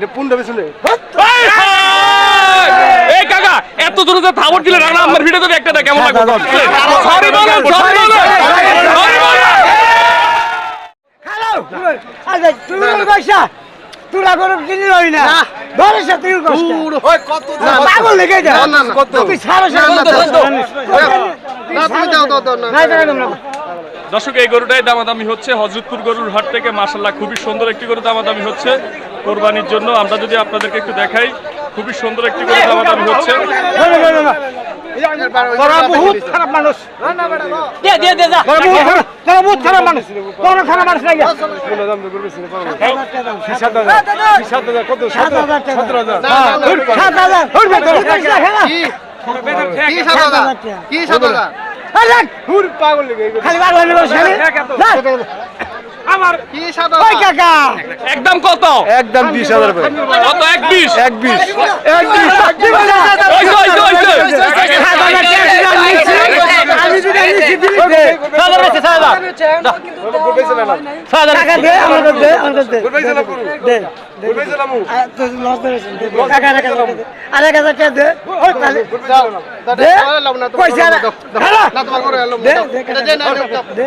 এটা পুন্ডা বেসনে এই কাকা এত দূরে যে থাবর দিলে রানা আমার ভিডিও যদি একটা কেমন লাগবে? সরি বলেন সরি বলেন সরি বলেন হ্যালো আরে তুমি পয়সা তুলা করে কিনে রই না। ধরে সে তুই কত পাগল লেগে যা। না, না, কত? তুই সারা সারা না, কত না, না তুমি দাও দাও দাও না নাই টাকা তোমরা দর্শক এই গরুটাই দামাদামি হচ্ছে। হজরতপুর গরুর হাট থেকে মাসাল্লাহ খুবই সুন্দর একটি গরু দামাদামি হচ্ছে। কোরবানির জন্য আমরা যদি আপনাদেরকে একটু দেখাই খুবই সুন্দর একটি হচ্ছে। করে হাজার উঠবে তো কি সাত হাজার। গেছে। খালি বার সাত ওই কাকা একদম কত একদম ভাই কত দে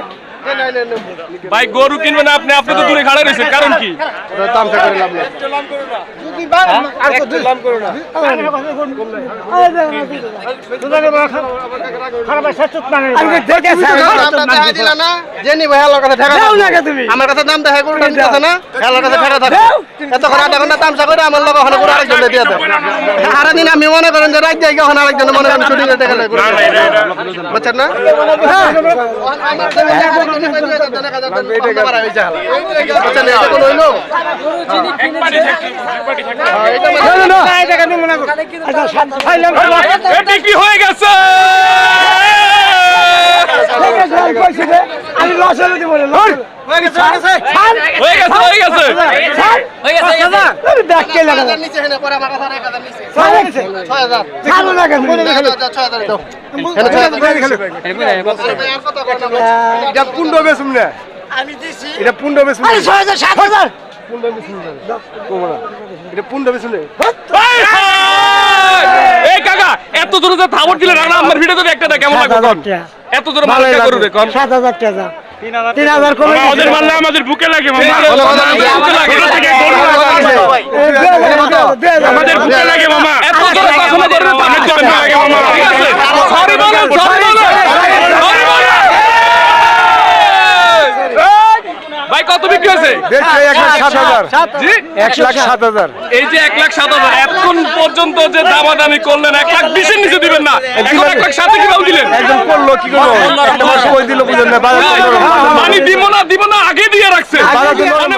ভাই গরু কিনবেন আপনি আপনি তো দূরে খাড়া রয়েছেন কারণ কি না করে লাভ না যদি বা আর কত দে দাম করো না খারাপ দেখে জেনি ভাই আল্লাহর কাছে ঠেকা দাও দাও না কে তুমি? আমার কাছে দাম দেখাই করে দিতেছে না? আল্লাহর কাছে ঠেকা থাকে এত করে আধা ঘণ্টা তামসা করে আমার লগে ওখানে করে আরেকজন দিয়ে দেয় সারা দিন আমি মনে করেন যে রাত যাই ওখানে আরেকজন মনে করেন শুটিং এর টাকা লাগে বুঝছেন না? বুঝছেন এটা হয়ে গেছে হয়ে গেছে। হয়ে গেছে কে লাগা নিচে হেনে নিচে। দাও করে এটা পুন্ড বেসুম না। আমি দিছি। এটা পুন্ড বেসুম আরে এটা পুন্ড বেসুম না। এই কাকা এত দূরে যে থাবর দিলে রানা আমার ভিডিও যদি একটা কেমন লাগবে এত দূরে মালিকা গরু রে কোন? সাত হাজার টাকা তিন হাজার কমে ওদের মারলে লাগে মামা ভালো কথা আমাদের বুকে লাগে আমাদের বুকে লাগে মামা এত দূরে কখনো করবে না অনেক জন্ম লাগে মামা ঠিক আছে সরি বলেন সরি বলেন সরি বলেন ভাই হয়েছে এক লাখ সাত হাজার। এই যে এক লাখ সাত হাজার এতক্ষণ পর্যন্ত যে দামাদামি করলেন এক লাখ বিশের নিচে দিবেন না। এখন এক লাখ সাথে কীভাবে দিলেন? একদম করল কি করল একটা মাস কই দিল বুঝলেন না মানে দিব না দিব না আগে দিয়ে রাখছে বাজার তো নরম